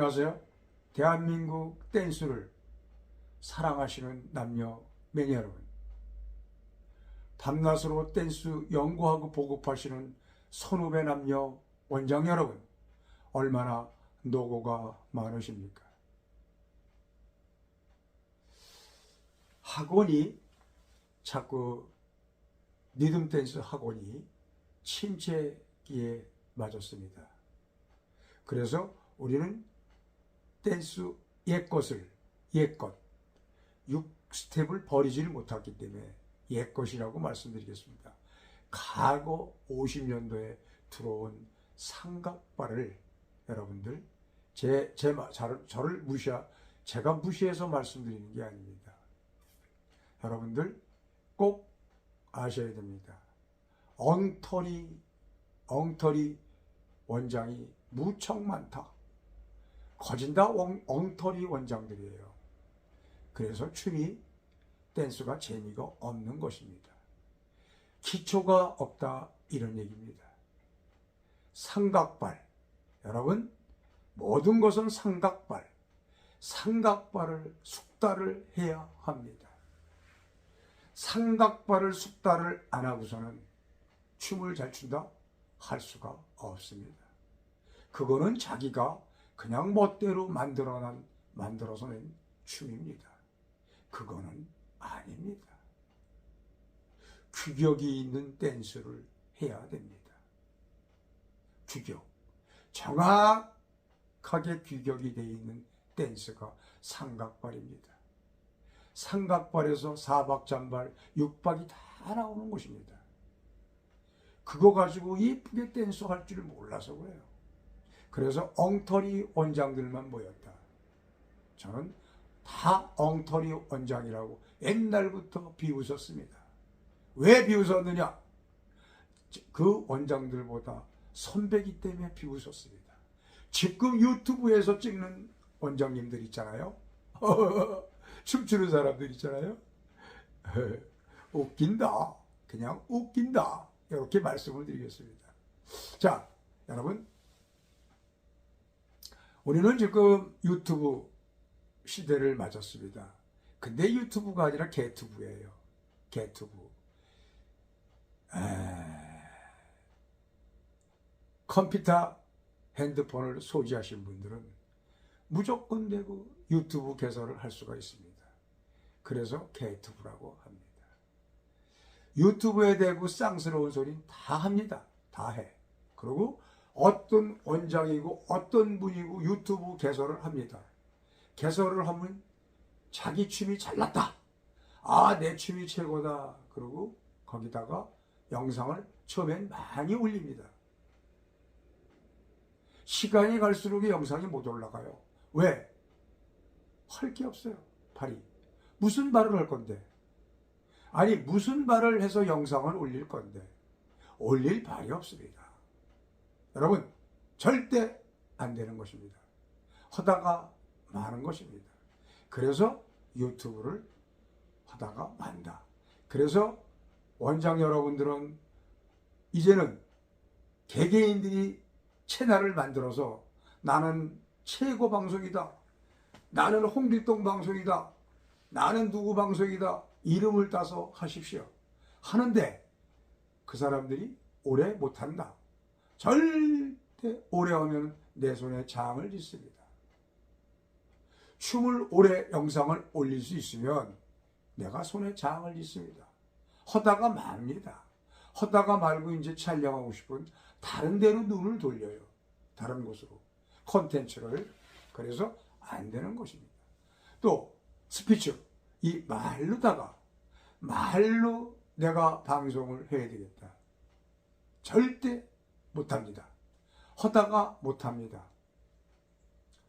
안녕하세요. 대한민국 댄스를 사랑하시는 남녀 매니 여러분. 밤낮으로 댄스 연구하고 보급하시는 선후배 남녀 원장 여러분. 얼마나 노고가 많으십니까? 학원이 자꾸 리듬 댄스 학원이 침체기에 맞았습니다. 그래서 우리는 댄스 옛것을 옛것 6스텝을 버리지를 못했기 때문에 옛것이라고 말씀드리겠습니다. 과거 50년도에 들어온 삼각발을 여러분들 제, 제, 마- 저를, 저를 무시하, 제가 무시해서 말씀드리는 게 아닙니다. 여러분들 꼭 아셔야 됩니다. 엉터리, 엉터리 원장이 무척 많다. 거진 다 엉, 엉터리 원장들이에요. 그래서 춤이 댄스가 재미가 없는 것입니다. 기초가 없다 이런 얘기입니다. 삼각발 여러분 모든 것은 삼각발 삼각발을 숙달을 해야 합니다. 삼각발을 숙달을 안 하고서는 춤을 잘 춘다 할 수가 없습니다. 그거는 자기가 그냥 멋대로 만들어난 만들어서 낸 춤입니다. 그거는 아닙니다. 규격이 있는 댄스를 해야 됩니다. 규격. 정확하게 규격이 되어 있는 댄스가 삼각발입니다. 삼각발에서 사박잔발, 육박이 다 나오는 것입니다. 그거 가지고 이쁘게 댄스 할 줄 몰라서 그래요. 그래서 엉터리 원장들만 모였다. 저는 다 엉터리 원장이라고 옛날부터 비웃었습니다. 왜 비웃었느냐? 그 원장들보다 선배기 때문에 비웃었습니다. 지금 유튜브에서 찍는 원장님들 있잖아요. 춤추는 사람들 있잖아요. 웃긴다. 그냥 웃긴다. 이렇게 말씀을 드리겠습니다. 자, 여러분. 우리는 지금 유튜브 시대를 맞았습니다. 근데 유튜브가 아니라 개튜브예요. 개튜브. 에... 컴퓨터, 핸드폰을 소지하신 분들은 무조건 되고 유튜브 개설을 할 수가 있습니다. 그래서 개튜브라고 합니다. 유튜브에 대고 쌍스러운 소리는 다 합니다. 다 해. 그리고 어떤 원장이고 어떤 분이고 유튜브 개설을 합니다. 개설을 하면 자기 춤이 잘났다. 아, 내 춤이 최고다. 그리고 거기다가 영상을 처음엔 많이 올립니다. 시간이 갈수록 영상이 못 올라가요. 왜? 할 게 없어요. 발이. 무슨 발을 할 건데? 아니, 무슨 발을 해서 영상을 올릴 건데? 올릴 발이 없습니다. 여러분, 절대 안 되는 것입니다. 하다가 많은 것입니다. 그래서 유튜브를 하다가 만다. 그래서 원장 여러분들은 이제는 개개인들이 채널을 만들어서 나는 최고 방송이다. 나는 홍길동 방송이다. 나는 누구 방송이다. 이름을 따서 하십시오. 하는데 그 사람들이 오래 못한다. 절대 오래 하면 내 손에 장을 짓습니다. 춤을 오래 영상을 올릴 수 있으면 내가 손에 장을 짓습니다. 허다가 맙니다. 허다가 말고 이제 촬영하고 싶은 다른 데로 눈을 돌려요. 다른 곳으로. 콘텐츠를. 그래서 안 되는 것입니다. 또 스피치. 이 말로다가 말로 내가 방송을 해야 되겠다. 절대 못합니다. 허다가 못합니다.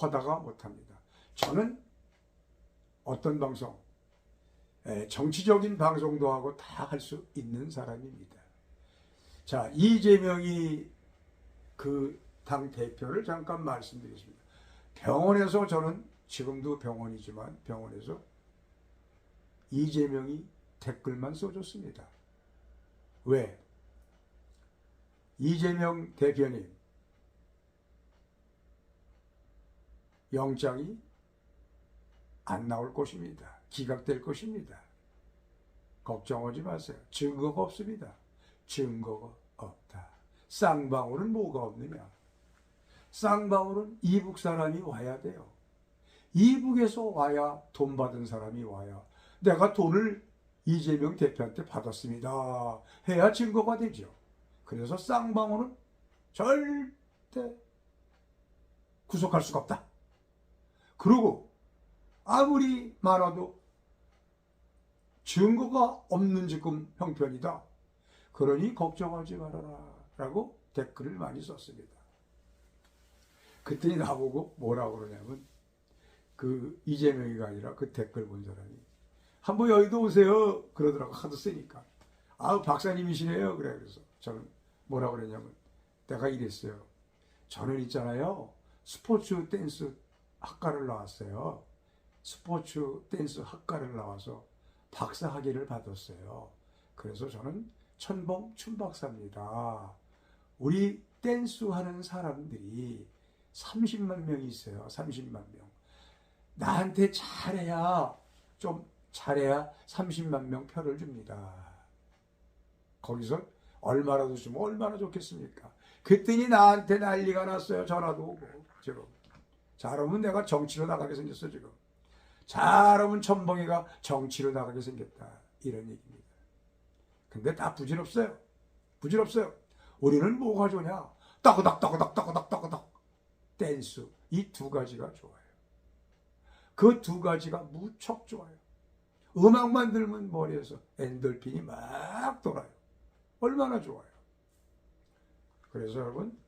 허다가 못합니다. 저는 어떤 방송, 에, 정치적인 방송도 하고 다 할 수 있는 사람입니다. 자, 이재명이 그 당 대표를 잠깐 말씀드리겠습니다. 병원에서 저는 지금도 병원이지만 병원에서 이재명이 댓글만 써줬습니다. 왜? 이재명 대표님, 영장이 안 나올 것입니다. 기각될 것입니다. 걱정하지 마세요. 증거가 없습니다. 증거가 없다. 쌍방울은 뭐가 없느냐? 쌍방울은 이북 사람이 와야 돼요. 이북에서 와야 돈 받은 사람이 와야 내가 돈을 이재명 대표한테 받았습니다. 해야 증거가 되죠. 그래서 쌍방울은 절대 구속할 수가 없다. 그리고 아무리 많아도 증거가 없는 지금 형편이다. 그러니 걱정하지 말아라. 라고 댓글을 많이 썼습니다. 그랬더니 나보고 뭐라고 그러냐면 그 이재명이가 아니라 그 댓글 본 사람이 한번 여의도 오세요. 그러더라고. 하도 세니까. 아우 박사님이시네요. 그래. 그래서 저는 뭐라고 그랬냐면 내가 이랬어요. 저는 있잖아요. 스포츠 댄스 학과를 나왔어요. 스포츠 댄스 학과를 나와서 박사 학위를 받았어요. 그래서 저는 천봉 춘박사입니다. 우리 댄스 하는 사람들이 30만 명이 있어요. 30만 명. 나한테 잘해야 좀 잘해야 30만 명 표를 줍니다. 거기서 얼마라도 주면 얼마나 좋겠습니까? 그랬더니 나한테 난리가 났어요. 전화도 오고 지금. 잘하면 내가 정치로 나가게 생겼어 지금. 잘하면 천봉이가 정치로 나가게 생겼다. 이런 얘기입니다. 근데 다 부질없어요. 부질없어요. 우리는 뭐가 좋냐? 따그닥 따그닥 따그닥 따그닥 댄스 이 두 가지가 좋아요. 그 두 가지가 무척 좋아요. 음악만 들으면 머리에서 엔돌핀이 막 돌아요. 얼마나 좋아요. 그래서 여러분,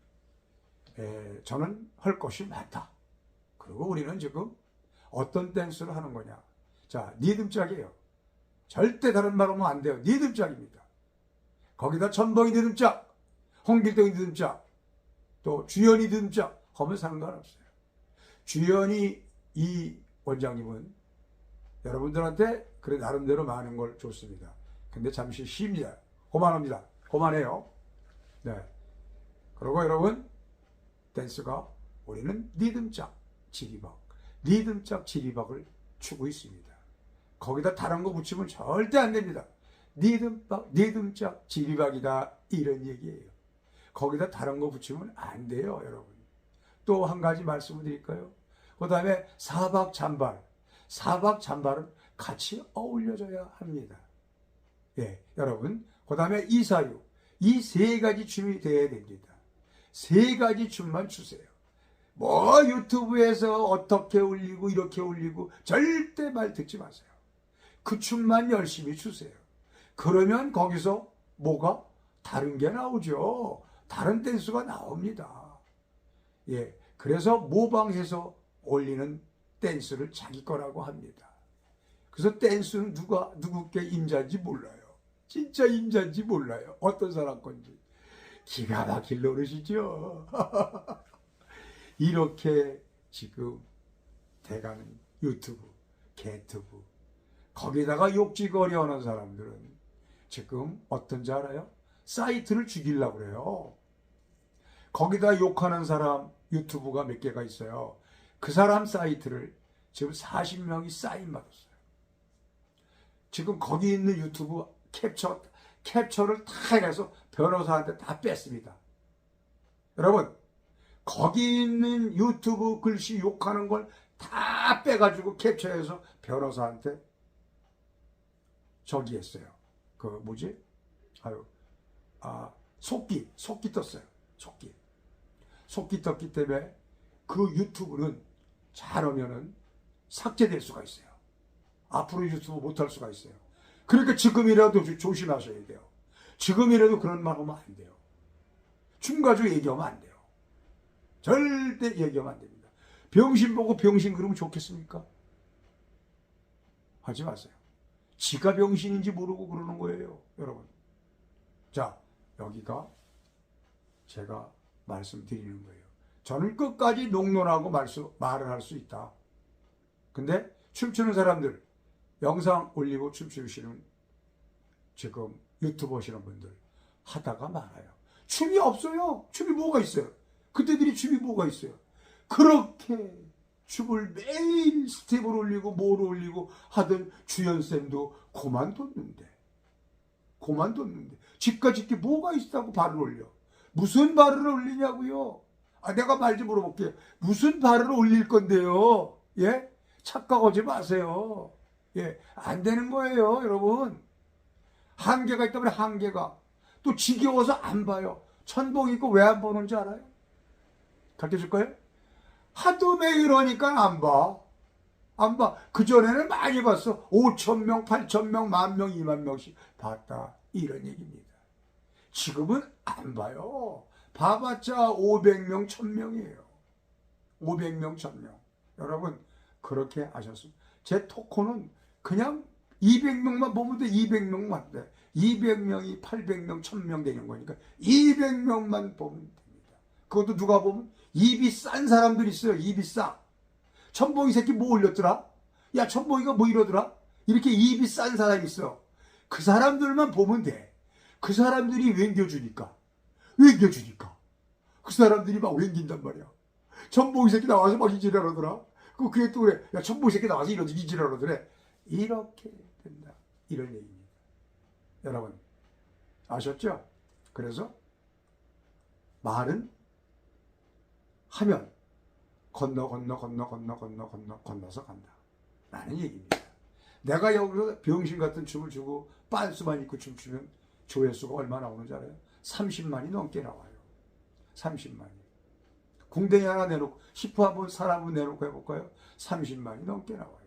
에, 저는 할 것이 많다. 그리고 우리는 지금 어떤 댄스를 하는 거냐. 자, 리듬짝이에요. 절대 다른 말 하면 안 돼요. 리듬짝입니다. 거기다 천봉이 리듬짝, 홍길동이 리듬짝, 또 주연이 리듬짝 하면 상관없어요. 주연이 이 원장님은 여러분들한테 그래 나름대로 많은 걸 줬습니다. 근데 잠시 쉽니다. 고만합니다. 고만해요. 네. 그리고 여러분 댄스가 우리는 리듬짝 지리박, 리듬짝 지리박을 추고 있습니다. 거기다 다른 거 붙이면 절대 안 됩니다. 리듬박, 리듬짝 지리박이다 이런 얘기예요. 거기다 다른 거 붙이면 안 돼요, 여러분. 또 한 가지 말씀을 드릴까요? 그 다음에 사박 잔발. 사박 잔발은 같이 어울려져야 합니다. 예, 여러분. 그 다음에 이사유. 이 세 가지 춤이 돼야 됩니다. 세 가지 춤만 추세요. 뭐 유튜브에서 어떻게 올리고 이렇게 올리고 절대 말 듣지 마세요. 그 춤만 열심히 추세요. 그러면 거기서 뭐가 다른 게 나오죠. 다른 댄스가 나옵니다. 예, 그래서 모방해서 올리는 댄스를 자기 거라고 합니다. 그래서 댄스는 누가 누구께 임자인지 몰라요. 진짜 임자인지 몰라요. 어떤 사람 건지. 기가 막힐 노릇이죠. 이렇게 지금 돼가는 유튜브, 개튜브 거기다가 욕지거리 하는 사람들은 지금 어떤지 알아요? 사이트를 죽이려고 그래요. 거기다 욕하는 사람 유튜브가 몇 개가 있어요. 그 사람 사이트를 지금 40명이 사인 받았어요. 지금 거기 있는 유튜브 캡처, 캡처를 다 해서 변호사한테 다 뺐습니다. 여러분, 거기 있는 유튜브 글씨 욕하는 걸 다 빼가지고 캡처해서 변호사한테 저기 했어요. 그 뭐지? 아유, 아, 속기, 속기 떴어요. 속기. 속기 떴기 때문에 그 유튜브는 잘하면은 삭제될 수가 있어요. 앞으로 유튜브 못할 수가 있어요. 그러니까 지금이라도 조- 조심하셔야 돼요. 지금이라도 그런 말 하면 안 돼요. 춤 가지고 얘기하면 안 돼요. 절대 얘기하면 안 됩니다. 병신 보고 병신 그러면 좋겠습니까? 하지 마세요. 지가 병신인지 모르고 그러는 거예요, 여러분. 자, 여기가 제가 말씀드리는 거예요. 저는 끝까지 농론하고 말수, 말을 할 수 있다. 근데 춤추는 사람들, 영상 올리고 춤추시는 지금 유튜브 하시는 분들 하다가 말아요. 춤이 없어요. 춤이 뭐가 있어요? 그때들이 춤이 뭐가 있어요? 그렇게 춤을 매일 스텝을 올리고 뭘 올리고 하던 주연쌤도 그만뒀는데 그만뒀는데 집까지 있게 뭐가 있다고 발을 올려 무슨 발을 올리냐고요 아 내가 말 좀 물어볼게요 무슨 발을 올릴 건데요 예 착각하지 마세요 예 안 되는 거예요 여러분 한계가 있다면 한계가 또 지겨워서 안 봐요 천복 있고 왜 안 보는지 알아요 가르쳐 줄 거예요 하도 매일 하니까 안 봐. 안 봐. 그전에는 많이 봤어. 5천 명, 8천 명, 만 명, 2만 명씩 봤다. 이런 얘기입니다. 지금은 안 봐요. 봐봤자 500명, 1000명이에요. 500명, 1000명. 여러분, 그렇게 하셨습니다. 제 토크는 그냥 200명만 보면 돼. 200명만 돼. 200명이 800명, 1000명 되는 거니까 200명만 보면 됩니다. 그것도 누가 보면 입이 싼 사람들 있어요. 입이 싸. 천봉이 새끼 뭐 올렸더라? 야, 천봉이가 뭐 이러더라? 이렇게 입이 싼 사람이 있어. 그 사람들만 보면 돼. 그 사람들이 wen겨주니까. wen겨주니까. 그 사람들이 막 wen긴단 말이야. 천봉이 새끼 나와서 막 이지랄하더라. 그, 그게 또 그래. 야, 천봉이 새끼 나와서 이런 이지랄하더래. 이렇게 된다. 이런 얘기입니다. 여러분, 아셨죠? 그래서 말은 하면 건너 건너 건너 건너 건너 건너 건너서 간다. 라는 얘기입니다. 내가 여기서 병신 같은 춤을 추고 빤스만 입고 춤추면 조회수가 얼마 나오는지 알아요? 30만이 넘게 나와요. 30만이. 궁뎅이 하나 내놓고 10호 한번 사람 한번 내놓고 해볼까요? 30만이 넘게 나와요.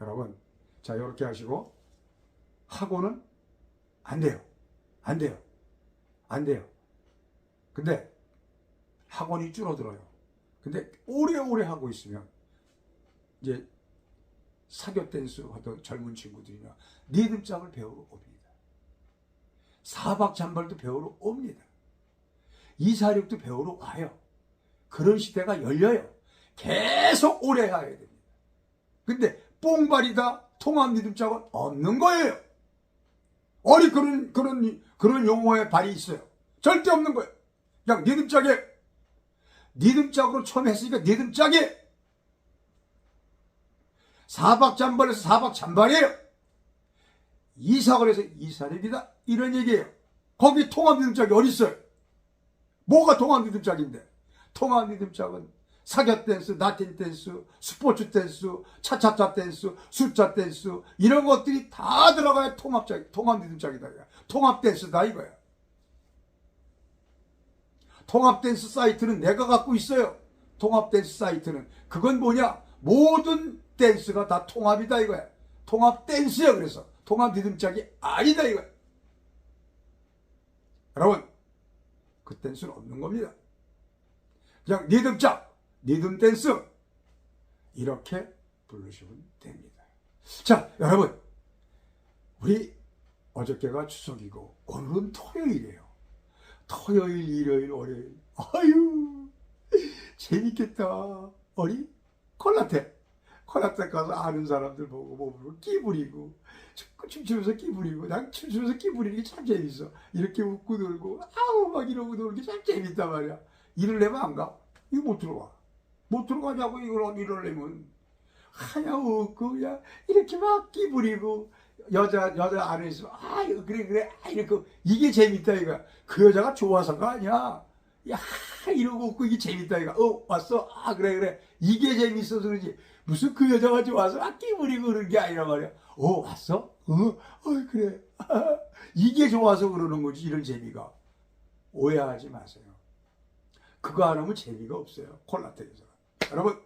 여러분, 자 이렇게 하시고 하고는 안 돼요. 안 돼요. 안 돼요. 근데 학원이 줄어들어요. 근데 오래오래 하고 있으면 이제 사교 댄스 하던 젊은 친구들이나 리듬장을 배우러 옵니다. 사박 잔발도 배우러 옵니다. 이사력도 배우러 와요. 그런 시대가 열려요. 계속 오래 해야 됩니다. 근데 뽕발이다 통합 리듬장은 없는 거예요. 어디 그런 그런 그런 용어에 발이 있어요. 절대 없는 거예요. 그냥 리듬장에 니듬짝으로 처음 했으니까 니듬짝이 사박 잔발에서 사박 잔발이에요. 이삭을 해서 이사립이다. 이런 얘기예요. 거기 통합 니듬짝이 어딨어요? 뭐가 통합 니듬짝인데? 통합 니듬짝은 사격 댄스, 나틴 댄스, 스포츠 댄스, 차차차 댄스, 숫자 댄스 이런 것들이 다 들어가야 통합짝, 통합 니듬짝이다. 통합 댄스다 이거야. 통합 댄스 사이트는 내가 갖고 있어요. 통합 댄스 사이트는 그건 뭐냐? 모든 댄스가 다 통합이다 이거야. 통합 댄스야 그래서 통합 리듬짝이 아니다 이거야. 여러분 그 댄스는 없는 겁니다. 그냥 리듬짝, 리듬 댄스 이렇게 부르시면 됩니다. 자 여러분 우리 어저께가 추석이고 오늘은 토요일이에요. 토요일, 일요일, 월요일. 아유, 재밌겠다. 어리? 콜라테. 콜라테 가서 아는 사람들 보고 몸으로 끼 부리고, 춤추면서 끼 부리고, 난 춤추면서 끼 부리는 게 참 재밌어. 이렇게 웃고 놀고, 아우, 막 이러고 놀는 게 참 재밌단 말이야. 일을 내면 안 가? 이거 못 들어가. 못 들어가냐고 이걸 이러려면. 하냐 웃고, 그냥 이렇게 막 끼 부리고, 여자 여자 안에 있으면 아 그래 그래. 아 이렇게 이게 재밌다 이거. 그 여자가 좋아서가 아니야. 야 이러고 웃고 이게 재밌다 이거. 어 왔어. 아 그래 그래. 이게 재밌어서 그러지. 무슨 그 여자가 좋아서 아 끼부리고 그런 게 아니라 말이야. 어 왔어? 어 어 그래. 아, 이게 좋아서 그러는 거지 이런 재미가. 오해하지 마세요. 그거 안 하면 재미가 없어요. 콜라텍에서 여러분